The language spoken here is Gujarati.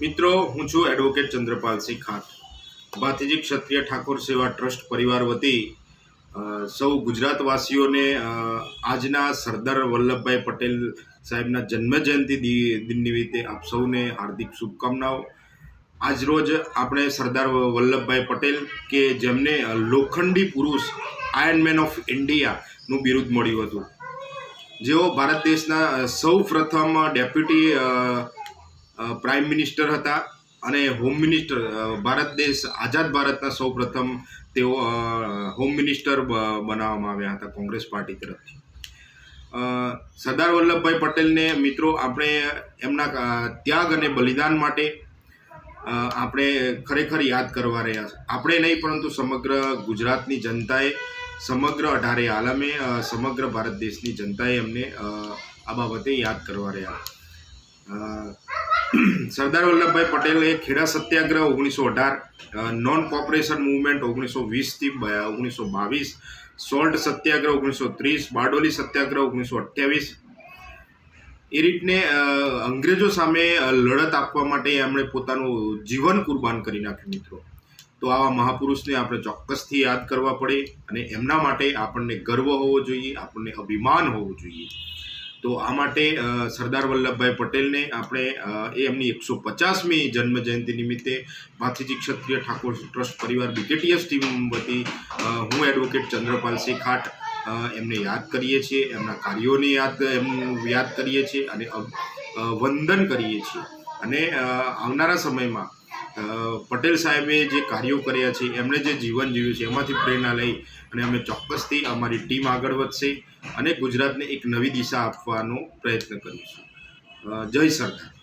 મિત્રો, હું છું એડવોકેટ ચંદ્રપાલસિંહ ખાટ. ભાતીજી ક્ષત્રિય ઠાકોર સેવા ટ્રસ્ટ પરિવાર વતી સૌ ગુજરાતવાસીઓને આજના સરદાર વલ્લભભાઈ પટેલ સાહેબના જન્મજયંતિ દિન નિમિત્તે આપ સૌને હાર્દિક શુભકામનાઓ. આજરોજ આપણે સરદાર વલ્લભભાઈ પટેલ કે જેમને લોખંડી પુરુષ આયર્નમેન ઓફ ઇન્ડિયાનું બિરુદ મળ્યું હતું. જેઓ ભારત દેશના સૌ પ્રથમ ડેપ્યુટી પ્રાઇમ મિનિસ્ટર હતા અને હોમ મિનિસ્ટર ભારત દેશ, આઝાદ ભારતના સૌ પ્રથમ તેઓ હોમ મિનિસ્ટર બનાવવામાં આવ્યા હતા કોંગ્રેસ પાર્ટી તરફથી. સરદાર વલ્લભભાઈ પટેલને મિત્રો આપણે એમના ત્યાગ અને બલિદાન માટે આપણે ખરેખર યાદ કરવા રહ્યા આપણે નહીં, પરંતુ સમગ્ર ગુજરાતની જનતાએ, સમગ્ર અઢારે આલમે સમગ્ર ભારત દેશની જનતાએ એમને આ બાબતે યાદ કરવા રહ્યા. સરદાર વલ્લભભાઈ પટેલે ખેડા સત્યાગ્રહ ઓગણીસો અઢાર નોન કોપરેશન મુવમેન્ટ ઓગણીસો વીસથી ઓગણીસો બાવીસ, સોલ્ટ સત્યાગ્રહ ઓગણીસો ત્રીસ, બારડોલી સત્યાગ્રહ ઓગણીસો અઠ્યાવીસ. એ રીતને અંગ્રેજો સામે લડત આપવા માટે એમણે પોતાનું જીવન કુરબાન કરી નાખ્યું, મિત્રો. તો આવા મહાપુરુષને આપણે ચોક્કસથી યાદ કરવા પડે અને એમના માટે આપણને ગર્વ હોવો જોઈએ, આપણને અભિમાન હોવું જોઈએ. તો આ માટે સરદાર વલ્લભભાઈ પટેલને આપણે એ એમની એકસો પચાસમી જન્મ જયંતિ નિમિત્તે ભાથીજી ક્ષત્રિય ઠાકોર ટ્રસ્ટ પરિવાર બીકેટીએસ ટીમ વતી હું એડવોકેટ ચંદ્રપાલસિંહ ખાટ એમને યાદ કરીએ છીએ, એમના કાર્યોને યાદ, એમનું યાદ કરીએ છીએ અને વંદન કરીએ છીએ. અને આવનારા સમયમાં પટેલ સાહેબે જે કાર્યો કર્યા છે, એમણે જે જીવન જીવ્યું છે, એમાંથી પ્રેરણા લઈ અને અમે ચોક્કસથી અમારી ટીમ આગળ વધશે. અને ગુજરાતને એક નવી દિશા આપવાનો પ્રયત્ન કરીશું જય સરદાર